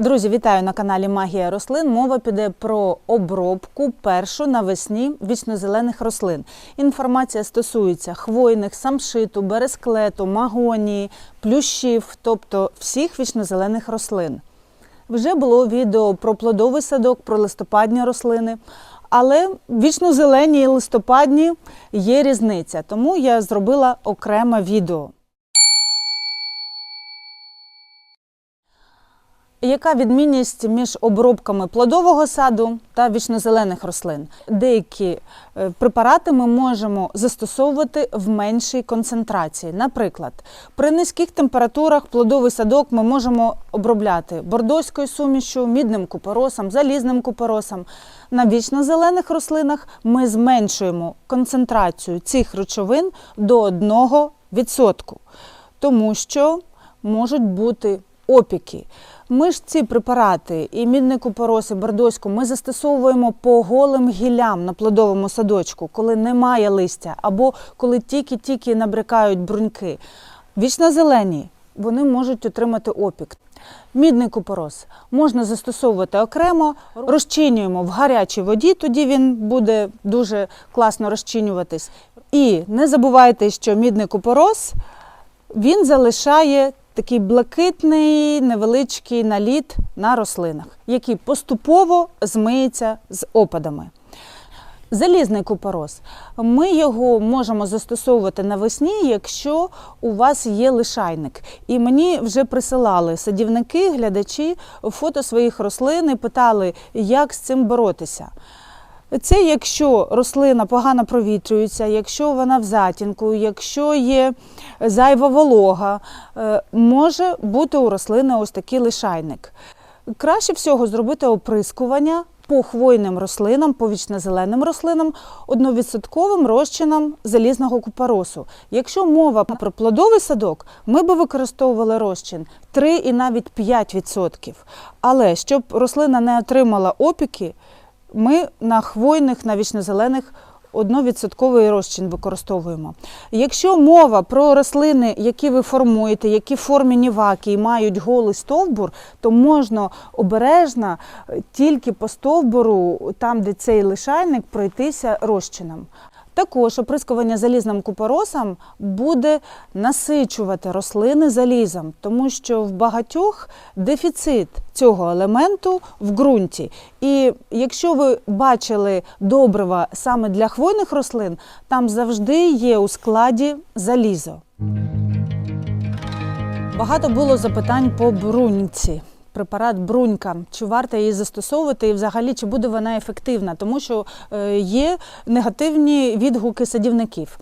Друзі, вітаю на каналі Магія рослин. Мова піде про обробку першу навесні вічнозелених рослин. Інформація стосується хвойних, самшиту, бересклету, магонії, плющів, тобто всіх вічнозелених рослин. Вже було відео про плодовий садок, про листопадні рослини. Але вічнозелені і листопадні є різниця, тому я зробила окреме відео. Яка відмінність між обробками плодового саду та вічнозелених рослин? Деякі е, препарати ми можемо застосовувати в меншій концентрації. Наприклад, при низьких температурах плодовий садок ми можемо обробляти бордоською сумішю, мідним купоросом, залізним купоросом. На вічнозелених рослинах ми зменшуємо концентрацію цих речовин до 1%, тому що можуть бути опіки. Ми ж ці препарати, і мідний купорос, і бордоську, ми застосовуємо по голим гіллям на плодовому садочку, коли немає листя, або коли тільки-тільки набрякають бруньки. Вічно-зелені вони можуть отримати опік. Мідний купорос можна застосовувати окремо, розчинюємо в гарячій воді, тоді він буде дуже класно розчинюватись. І не забувайте, що мідний купорос він залишає такий блакитний невеличкий наліт на рослинах, який поступово змиється з опадами. Залізний купорос. Ми його можемо застосовувати навесні, якщо у вас є лишайник. І мені вже присилали садівники, глядачі фото своїх рослин і питали, як з цим боротися. Це якщо рослина погано провітрюється, якщо вона в затінку, якщо є зайва волога, е, може бути у рослини ось такий лишайник. Краще всього зробити оприскування по хвойним рослинам, по вічнозеленим рослинам одновідсотковим розчином залізного купоросу. Якщо мова про плодовий садок, ми би використовували розчин 3 і навіть 5%. Але щоб рослина не отримала опіки, ми на хвойних, на вічнозелених одновідсотковий розчин використовуємо. Якщо мова про рослини, які ви формуєте, які формі і мають голий стовбур, то можна обережно тільки по стовбуру, там де цей лишайник, пройтися розчином. Також оприскування залізним купоросом буде насичувати рослини залізом, тому що в багатьох дефіцит цього елементу в ґрунті. І якщо ви бачили добрива саме для хвойних рослин, там завжди є у складі залізо. Багато було запитань по бруньці. Препарат брунька, чи варто її застосовувати, і взагалі чи буде вона ефективна, тому що е, є негативні відгуки садівників.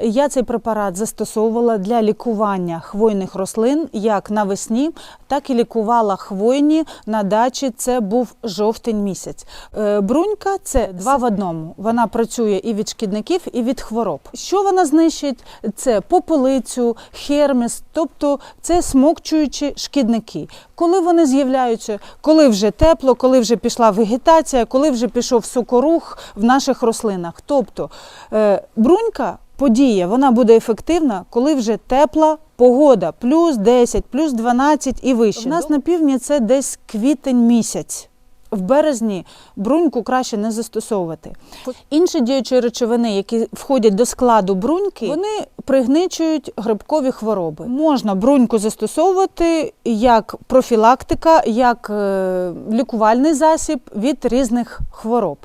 Я цей препарат застосовувала для лікування хвойних рослин як навесні, так і лікувала хвойні на дачі. Це був жовтень місяць. Е, Брунька це два в одному. Вона працює і від шкідників, і від хвороб. Що вона знищить? Це попелицю, херміс, тобто це смокчуючі шкідники. Коли вони з'являються, коли вже тепло, коли вже пішла вегетація, коли вже пішов сокорух в наших рослинах. Тобто е, брунька подія вона буде ефективна, коли вже тепла погода, плюс 10, плюс 12 і вище. У нас на півдні це десь квітень місяць. В березні бруньку краще не застосовувати. Інші діючі речовини, які входять до складу бруньки, вони пригничують грибкові хвороби. Можна бруньку застосовувати як профілактика, як е, лікувальний засіб від різних хвороб.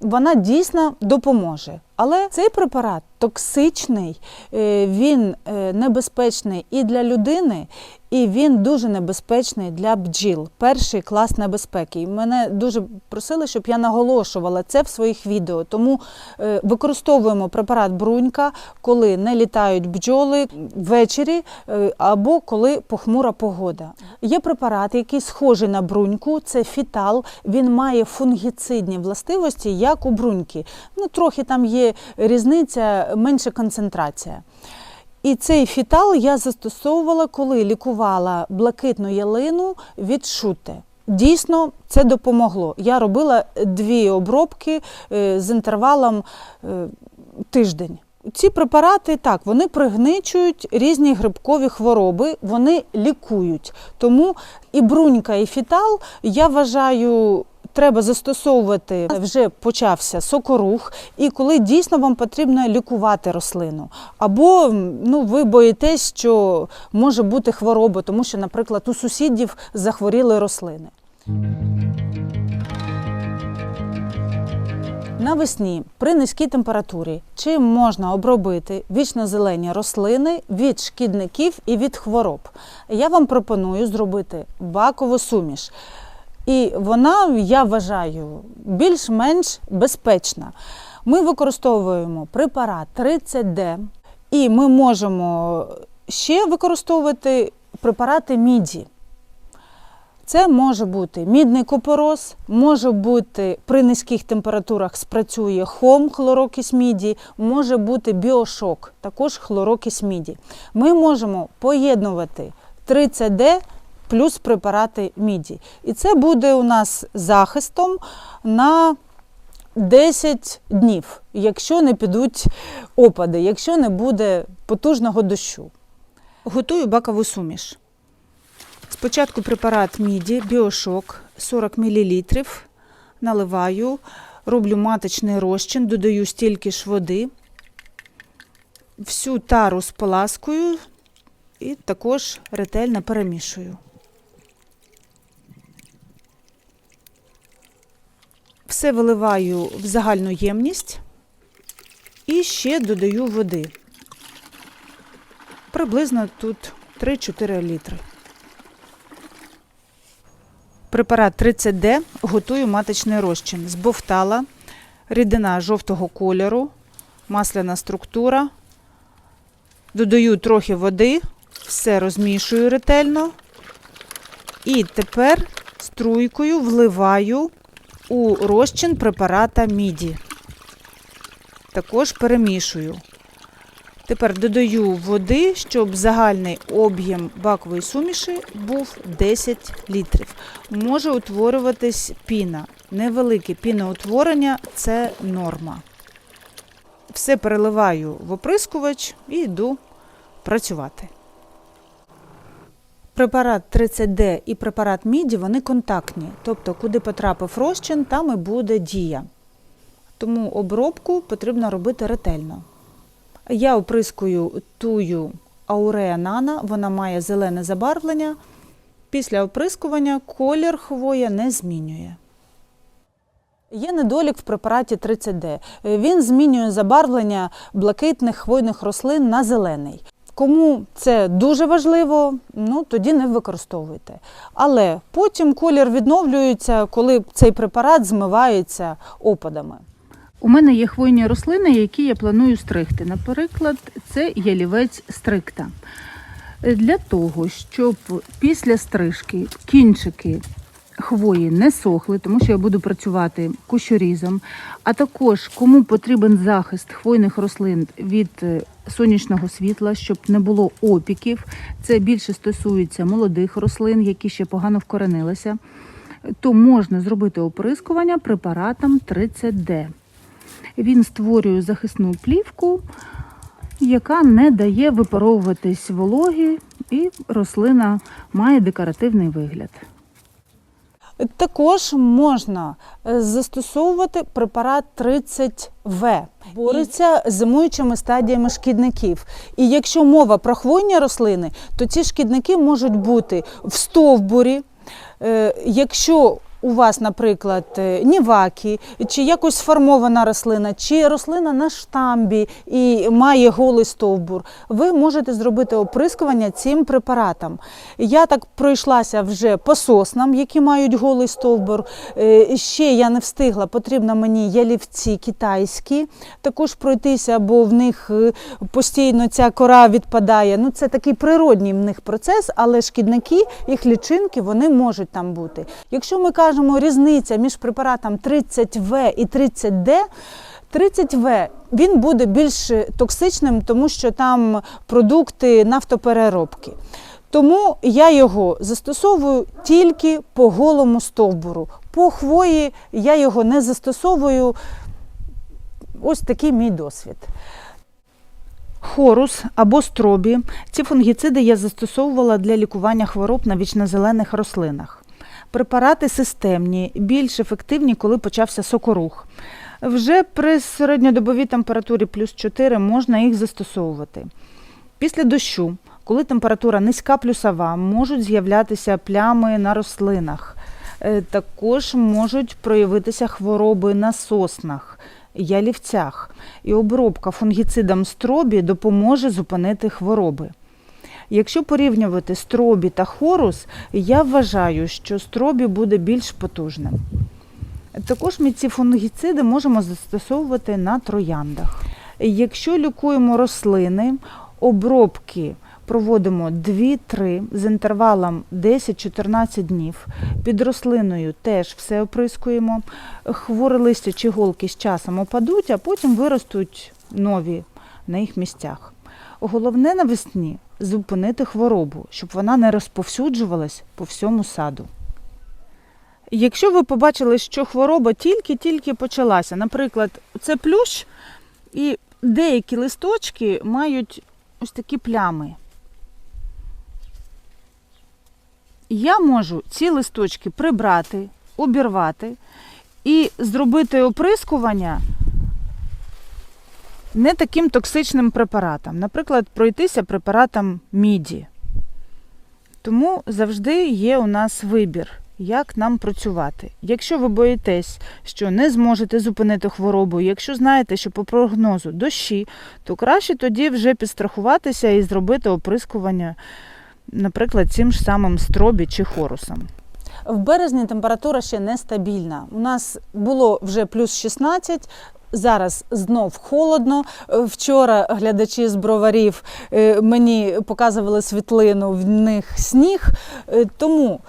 Вона дійсно допоможе. Але цей препарат токсичний, е, він е, небезпечний і для людини, і він дуже небезпечний для бджіл. Перший клас небезпеки. І мене дуже просили, щоб я наголошувала це в своїх відео. Тому е, використовуємо препарат брунька, коли не літають бджоли ввечері або коли похмура погода. Є препарат, який схожий на бруньку, це фітал. Він має фунгіцидні властивості, як у бруньки. Ну, трохи там є різниця, менша концентрація. І цей фітал я застосовувала, коли лікувала блакитну ялину від шути. Дійсно, це допомогло. Я робила дві обробки е, з інтервалом е, тиждень. Ці препарати так, вони пригничують різні грибкові хвороби, вони лікують. Тому і брунька, і фітал, я вважаю, треба застосовувати. Вже почався сокорух, і коли дійсно вам потрібно лікувати рослину. Або ну, ви боїтесь, що може бути хвороба, тому що, наприклад, у сусідів захворіли рослини. Навесні при низькій температурі чим можна обробити вічно-зелені рослини від шкідників і від хвороб? Я вам пропоную зробити бакову суміш. І вона, я вважаю, більш-менш безпечна. Ми використовуємо препарат 30D, і ми можемо ще використовувати препарати міді. Це може бути мідний купорос, може бути при низьких температурах спрацює хом, хлорокис міді, може бути біошок, також хлорокис міді. Ми можемо поєднувати 30D плюс препарати міді. І це буде у нас захистом на 10 днів, якщо не підуть опади, якщо не буде потужного дощу. Готую бакову суміш. Спочатку препарат міді, біошок 40 мл. Наливаю, роблю маточний розчин, додаю стільки ж води, всю тару споласкую і також ретельно перемішую. Все виливаю в загальну ємність і ще додаю води. Приблизно тут 3-4 літри. Препарат 30D готую маточний розчин. Збовтала, рідина жовтого кольору, масляна структура. Додаю трохи води, все розмішую ретельно. І тепер струйкою вливаю у розчин препарата міді. Також перемішую. Тепер додаю води, щоб загальний об'єм бакової суміші був 10 літрів. Може утворюватись піна. Невелике піноутворення це норма. Все переливаю в оприскувач і йду працювати. Препарат 30D і препарат міді вони контактні, тобто куди потрапив розчин, там і буде дія. Тому обробку потрібно робити ретельно. Я оприскую тую Ауреа Нана, вона має зелене забарвлення. Після оприскування колір хвоя не змінює. Є недолік в препараті 30D. Він змінює забарвлення блакитних хвойних рослин на зелений. Кому це дуже важливо, ну тоді не використовуйте. Але потім колір відновлюється, коли цей препарат змивається опадами. У мене є хвойні рослини, які я планую стригти. Наприклад, це ялівець стрикта. Для того, щоб після стрижки кінчики хвої не сохли, тому що я буду працювати кущорізом, а також кому потрібен захист хвойних рослин від е, сонячного світла, щоб не було опіків. Це більше стосується молодих рослин, які ще погано вкоренилися, то можна зробити оприскування препаратом 30D. Він створює захисну плівку, яка не дає випаровуватись вологі, і рослина має декоративний вигляд. Також можна е, застосовувати препарат 30В. Бореться з зимуючими стадіями шкідників. І якщо мова про хвойні рослини, то ці шкідники можуть бути в стовбурі. Е, Якщо у вас, наприклад, е, ніваки, чи якось сформована рослина, чи рослина на штамбі і має голий стовбур, ви можете зробити оприскування цим препаратом. Я так пройшлася вже по соснам, які мають голий стовбур. Е, Ще я не встигла, потрібно мені ялівці китайські, також пройтися, бо в них е, постійно ця кора відпадає. Ну, це такий природній в них процес, але шкідники, їх лічинки, вони можуть там бути. Якщо ми кажемо різниця між препаратом 30В і 30D, 30В він буде більш токсичним, тому що там продукти нафтопереробки. Тому я його застосовую тільки по голому стовбуру. По хвої я його не застосовую. Ось такий мій досвід. Хорус або стробі. Ці фунгіциди я застосовувала для лікування хвороб на вічнозелених рослинах. Препарати системні, більш ефективні, коли почався сокорух. Вже при середньодобовій температурі плюс 4 можна їх застосовувати. Після дощу, коли температура низька плюсова, можуть з'являтися плями на рослинах. Е, Також можуть проявитися хвороби на соснах, ялівцях. І обробка фунгіцидом стробі допоможе зупинити хвороби. Якщо порівнювати стробі та хорус, я вважаю, що стробі буде більш потужним. Також ми ці фунгіциди можемо застосовувати на трояндах. Якщо лікуємо рослини, обробки проводимо 2-3 з інтервалом 10-14 днів. Під рослиною теж все оприскуємо. Хворе листя чи голки з часом опадуть, а потім виростуть нові на їх місцях. Головне навесні зупинити хворобу, щоб вона не розповсюджувалась по всьому саду. Якщо ви побачили, що хвороба тільки-тільки почалася, наприклад, це плющ, і деякі листочки мають ось такі плями. Я можу ці листочки прибрати, обірвати і зробити оприскування не таким токсичним препаратом, наприклад, пройтися препаратом міді. Тому завжди є у нас вибір, як нам працювати. Якщо ви боїтесь, що не зможете зупинити хворобу, якщо знаєте, що по прогнозу дощі, то краще тоді вже підстрахуватися і зробити оприскування, наприклад, цим ж самим стробі чи хорусом. В березні температура ще нестабільна. У нас було вже плюс 16, Зараз знов холодно. Е, Вчора глядачі з броварів е, мені показували світлину, в них сніг. Е, Тому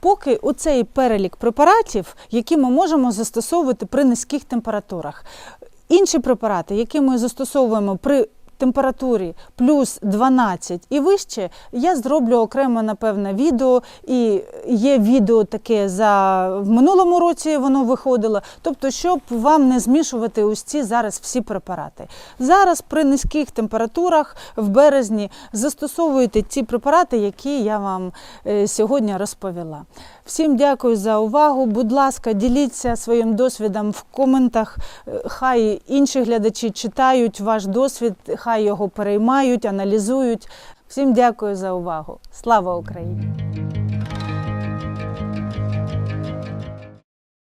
поки поки оцей перелік препаратів, які ми можемо застосовувати при низьких температурах. Інші препарати, які ми застосовуємо при температурі плюс 12 і вище, я зроблю окремо, напевне, відео. І є відео таке за в минулому році воно виходило. Тобто, щоб вам не змішувати ось ці зараз всі препарати. Зараз при низьких температурах в березні застосовуйте ті препарати, які я вам е, сьогодні розповіла. Всім дякую за увагу. Будь ласка, діліться своїм досвідом в коментах. Е, Хай інші глядачі читають ваш досвід, хай його переймають, аналізують. Всім дякую за увагу. Слава Україні!